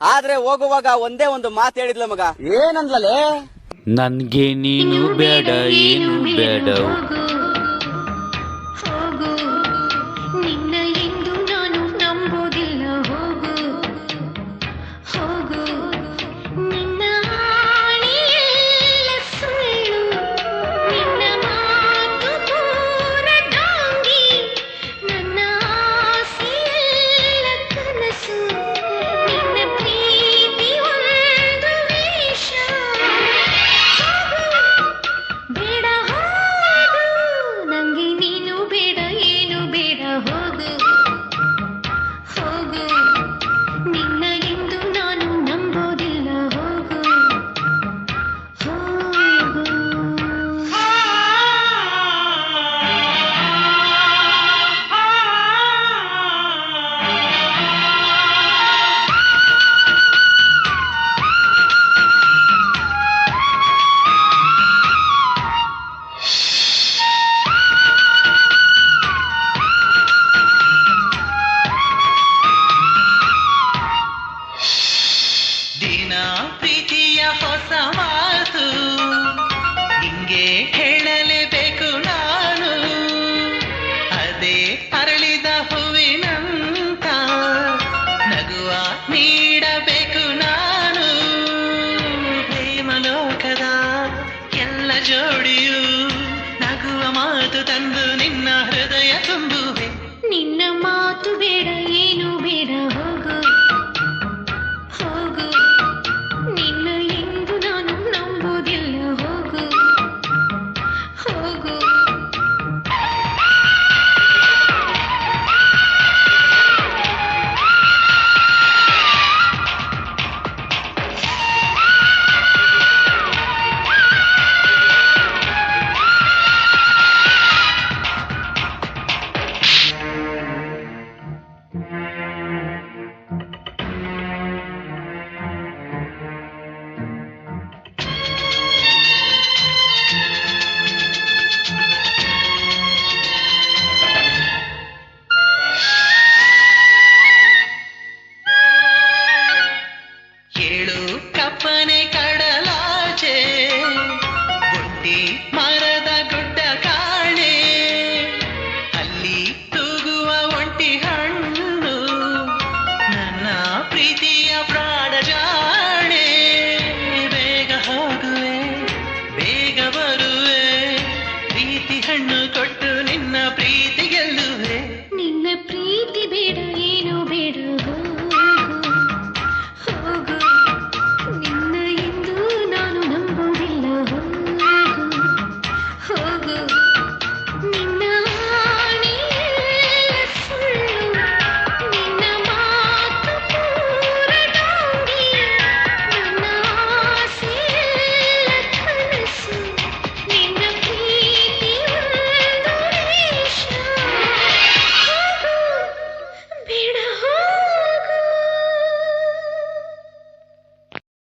ಆದ್ರೆ ಹೋಗುವಾಗ ಒಂದೇ ಒಂದು ಮಾತು ಹೇಳಿದ್ಲ ಮಗ. ಏನಂದ್ಲೇ ನನ್ಗೆ ನೀನು ಬೇಡ ಏನು ಬೇಡ. ಪ್ರೇಮಲೋಕದ ಎಲ್ಲ ಜೋಡಿಯು ನಗುವ ಮಾತು ತಂದು ನಿನ್ನ ಹೃದಯ ಮನೆ ಕಡಲಾಚೆ ಬುಟ್ಟಿ ಮರದ ಗುಡ್ಡ ಕಾಣೆ. ಅಲ್ಲಿ ತೂಗುವ ಒಂಟಿ ಹಣ್ಣು, ನನ್ನ ಪ್ರೀತಿಯ ಪ್ರಾಣ ಜಾಣೆ. ಬೇಗ ಹೋಗುವೆ, ಬೇಗ ಬರುವೆ, ಪ್ರೀತಿ ಹಣ್ಣು ಕೊಟ್ಟ